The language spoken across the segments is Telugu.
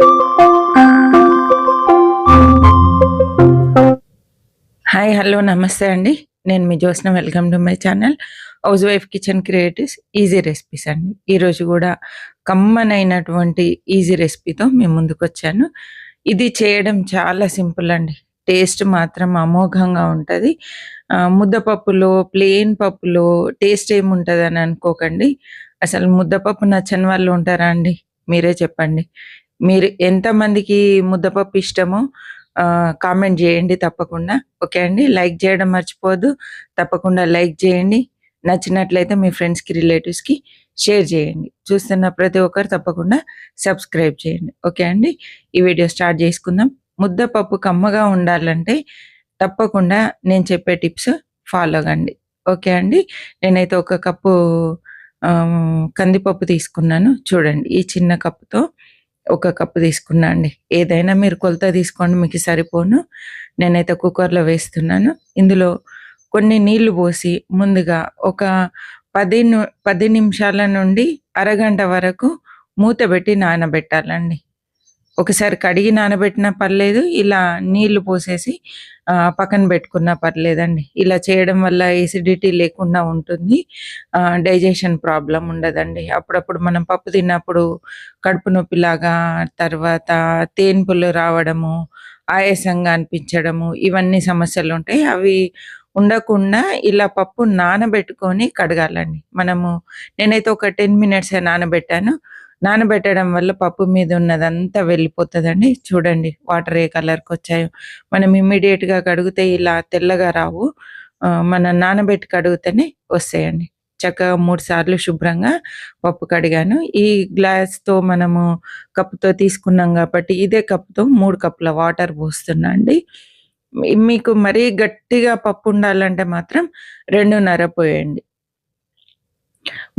హాయ్ హలో నమస్తే అండి. నేను మీ Josna welcome to my channel house wife kitchen creatives easy recipes అండి ఈరోజు కూడా కమ్మనైనటువంటి ఈజీ రెసిపీతో మేము ముందుకు వచ్చాను ఇది చేయడం చాలా సింపుల్ అండి. టేస్ట్ మాత్రం అమోఘంగా ఉంటుంది. ముద్దపప్పులో ప్లెయిన్ పప్పులో టేస్ట్ ఏముంటుంది అని అనుకోకండి. అసలు ముద్దపప్పు నచ్చని వాళ్ళు ఉంటారా అండి? మీరే చెప్పండి. మీరు ఎంతమందికి ముద్దపప్పు ఇష్టమో కామెంట్ చేయండి తప్పకుండా. ఓకే అండి? లైక్ చేయడం మర్చిపోవద్దు. తప్పకుండా లైక్ చేయండి. నచ్చినట్లయితే మీ ఫ్రెండ్స్కి రిలేటివ్స్కి షేర్ చేయండి. చూస్తున్న ప్రతి ఒక్కరు తప్పకుండా సబ్స్క్రైబ్ చేయండి. ఓకే అండి? ఈ వీడియో స్టార్ట్ చేసుకుందాం. ముద్దపప్పు కమ్మగా ఉండాలంటే తప్పకుండా నేను చెప్పే టిప్స్ ఫాలో కండి. ఓకే అండి? నేనైతే ఒక కప్పు కందిపప్పు తీసుకున్నాను. చూడండి ఈ చిన్న కప్పుతో ఒక కప్పు తీసుకున్నా అండి. ఏదైనా మీరు కొలత తీసుకోండి మీకు సరిపోను. నేనైతే కుక్కర్లో వేస్తున్నాను. ఇందులో కొన్ని నీళ్ళు పోసి ముందుగా ఒక పది పది నిమిషాల నుండి అరగంట వరకు మూత పెట్టి నానబెట్టాలండి. ఒకసారి కడిగి నానబెట్టినా పర్లేదు ఇలా నీళ్ళు పోసేసి పక్కన పెట్టుకున్నా పర్లేదండి. ఇలా చేయడం వల్ల ఎసిడిటీ లేకుండా ఉంటుంది. డైజెషన్ ప్రాబ్లం ఉండదండి. అప్పుడప్పుడు మనం పప్పు తిన్నప్పుడు కడుపు నొప్పిలాగా తర్వాత తేన్పులు రావడము ఆయాసంగా అనిపించడము ఇవన్నీ సమస్యలు ఉంటాయి. అవి ఉండకుండా ఇలా పప్పు నానబెట్టుకొని కడగాలండి. మనము నేనైతే ఒక టెన్ మినిట్స్ నానబెట్టాను. నానబెట్టడం వల్ల పప్పు మీద ఉన్నదంతా వెళ్ళిపోతుందండి. చూడండి వాటర్ ఏ కలర్కి వచ్చాయో. మనం ఇమ్మీడియట్గా కడిగితే ఇలా తెల్లగా రావు. మన నానబెట్టి కడిగితేనే వస్తాయండి. చక్కగా మూడు సార్లు శుభ్రంగా పప్పు కడిగాను. ఈ గ్లాస్తో మనము కప్పుతో తీసుకున్నాం కాబట్టి ఇదే కప్పుతో మూడు కప్పుల వాటర్ పోస్తున్నా అండి. మీకు మరీ గట్టిగా పప్పు ఉండాలంటే మాత్రం రెండున్నర పోయండి.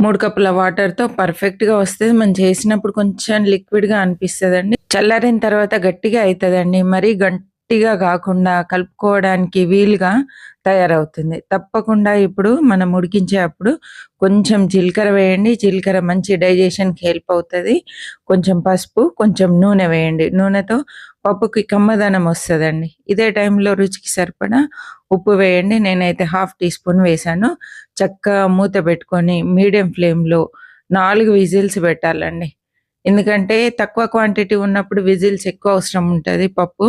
మూడు కప్పుల వాటర్తో పర్ఫెక్ట్గా వస్తుంది. మనం చేసినప్పుడు కొంచెం లిక్విడ్గా అనిపిస్తుందండి. చల్లారిన తర్వాత గట్టిగా అవుతుందండి మరీ గట్టిగా కాకుండా కలుపుకోవడానికి వీలుగా తయారవుతుంది. తప్పకుండా ఇప్పుడు మనం ఉడికించేటప్పుడు కొంచెం జీలకర్ర వేయండి. జీలకర్ర మంచి డైజెషన్కి హెల్ప్ అవుతుంది. కొంచెం పసుపు కొంచెం నూనె వేయండి. నూనెతో పప్పుకి కమ్మదనం వస్తుందండి. ఇదే టైంలో రుచికి సరిపడా ఉప్పు వేయండి. నేనైతే హాఫ్ టీ స్పూన్ వేసాను చక్కగా మూత పెట్టుకొని మీడియం ఫ్లేమ్లో నాలుగు విజిల్స్ పెట్టాలండి. ఎందుకంటే తక్కువ క్వాంటిటీ ఉన్నప్పుడు విజిల్స్ ఎక్కువ అవసరం ఉంటుంది పప్పు.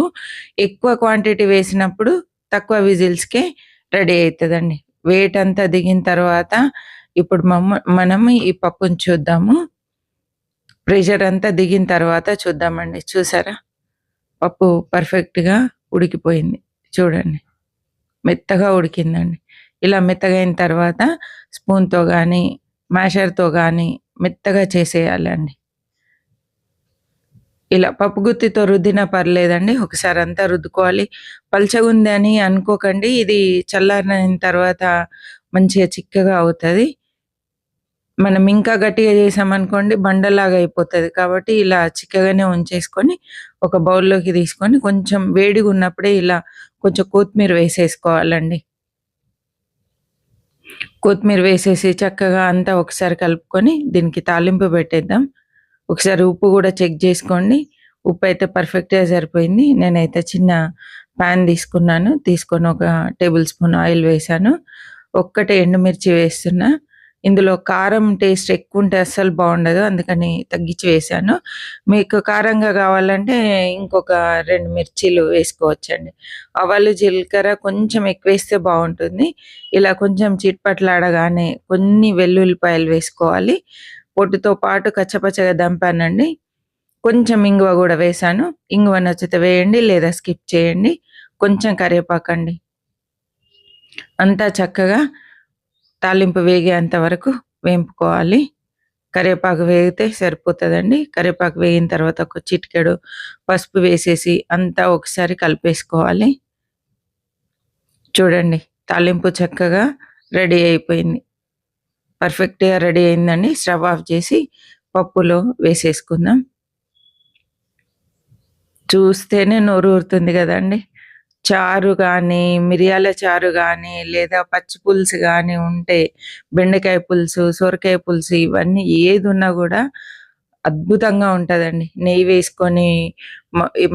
ఎక్కువ క్వాంటిటీ వేసినప్పుడు తక్కువ విజిల్స్కే రెడీ అవుతుందండి వెయిట్ అంతా దిగిన తర్వాత ఇప్పుడు మమ్మ మనం ఈ పప్పుని చూద్దాము. ప్రెషర్ అంతా దిగిన తర్వాత చూద్దామండి. చూసారా? పప్పు పర్ఫెక్ట్గా ఉడికిపోయింది. చూడండి. మెత్తగా ఉడికిందండి. ఇలా మెత్తగైన తర్వాత స్పూన్తో కానీ మ్యాషర్తో కానీ మెత్తగా చేసేయాలండి. ఇలా పప్పు గుత్తితో రుద్దినా పర్లేదండి. ఒకసారి అంతా రుద్దుకోవాలి. పల్చగుంది అని అనుకోకండి. ఇది చల్లారిన తర్వాత మంచిగా చిక్కగా అవుతుంది. మనం ఇంకా గట్టిగా చేసామనుకోండి బండలాగా అయిపోతుంది. కాబట్టి ఇలా చిక్కగానే ఉంచేసుకొని ఒక బౌల్లోకి తీసుకొని కొంచెం వేడిగా ఉన్నప్పుడే ఇలా కొంచెం కొత్తిమీర వేసేసుకోవాలండి. కొత్తిమీర వేసేసి చక్కగా అంతా ఒకసారి కలుపుకొని దీనికి తాలింపు పెట్టేద్దాం. ఒకసారి ఉప్పు కూడా చెక్ చేసుకోండి. ఉప్పు అయితే పర్ఫెక్ట్గా సరిపోయింది. నేనైతే చిన్న ప్యాన్ తీసుకున్నాను. తీసుకొని ఒక టేబుల్ స్పూన్ ఆయిల్ వేసాను ఒక్కటే ఎండుమిర్చి వేస్తున్నా. ఇందులో కారం టేస్ట్ ఎక్కువ ఉంటే అస్సలు బాగుండదు. అందుకని తగ్గించి వేసాను మీకు కారంగా కావాలంటే ఇంకొక రెండు మిర్చీలు వేసుకోవచ్చండి. ఆవాలు జీలకర్ర కొంచెం ఎక్కువ వేస్తే బాగుంటుంది. ఇలా కొంచెం చిట్పట్లాడగానే కొన్ని వెల్లుల్లిపాయలు వేసుకోవాలి. పొట్టుతో పాటు కచ్చపచ్చగా దంపానండి. కొంచెం ఇంగువ కూడా వేసాను ఇంగువ నచ్చితే వేయండి లేదా స్కిప్ చేయండి. కొంచెం కరివేపాకండి. అంతా చక్కగా తాలింపు వేగేంత వరకు వేంపుకోవాలి. కరివేపాకు వేగితే సరిపోతుందండి. కరివేపాకు వేగిన తర్వాత ఒక చిటికెడు పసుపు వేసేసి అంతా ఒకసారి కలిపేసుకోవాలి. చూడండి తాలింపు చక్కగా రెడీ అయిపోయింది. పర్ఫెక్ట్గా రెడీ అయిందండి. స్టవ్ ఆఫ్ చేసి పప్పులో వేసేసుకుందాం. చూస్తేనే నోరు ఊరుతుంది కదండి. చారు కానీ మిరియాల చారు కానీ లేదా పచ్చి పులుసు కానీ ఉంటే బెండకాయ పులుసు సొరకాయ పులుసు ఇవన్నీ ఏది ఉన్నా కూడా అద్భుతంగా ఉంటదండి. నెయ్యి వేసుకొని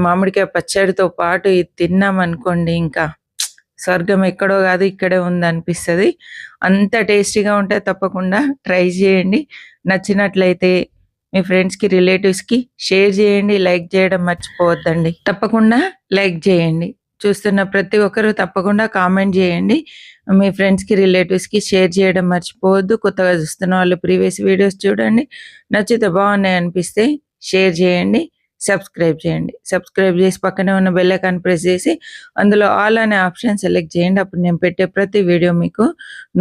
మామిడికాయ పచ్చడితో పాటు ఇది తిన్నామనుకోండి ఇంకా స్వర్గం ఎక్కడో కాదు ఇక్కడే ఉంది అనిపిస్తుంది అంత టేస్టీగా ఉంటే తప్పకుండా ట్రై చేయండి నచ్చినట్లయితే మీ ఫ్రెండ్స్‌కి, రిలేటివ్స్‌కి షేర్ చేయండి లైక్ చేయడం మర్చిపోవద్దండి. తప్పకుండా లైక్ చేయండి చూస్తున్న ప్రతి ఒక్కరు తప్పకుండా కామెంట్ చేయండి మీ ఫ్రెండ్స్‌కి, రిలేటివ్స్‌కి షేర్ చేయడం మర్చిపోవద్దు. కొత్తగా చూస్తున్న వాళ్ళు ప్రీవియస్ వీడియోస్ చూడండి. నచ్చితే బాగున్నాయి అనిపిస్తే షేర్ చేయండి సబ్స్క్రైబ్ చేయండి. సబ్స్క్రైబ్ చేసి పక్కనే ఉన్న బెల్ ఐకాన్ ప్రెస్ చేసి అందులో ఆల్ అనే ఆప్షన్ సెలెక్ట్ చేయండి. అప్పుడు నేను పెట్టే ప్రతి వీడియో మీకు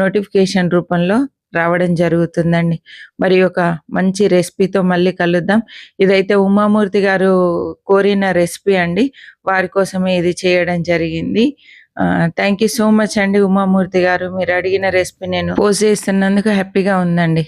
నోటిఫికేషన్ రూపంలో రావడం జరుగుతుందండి. మరి ఒక మంచి రెసిపీతో మళ్ళీ కలుద్దాం. ఇదైతే ఉమామూర్తి గారు కోరిన రెసిపీ అండి. వారి కోసమే ఇది చేయడం జరిగింది. థ్యాంక్ యూ సో మచ్ అండి ఉమామూర్తి గారు. మీరు అడిగిన రెసిపీ నేను పోస్ట్ చేస్తున్నందుకు హ్యాపీగా ఉందండి.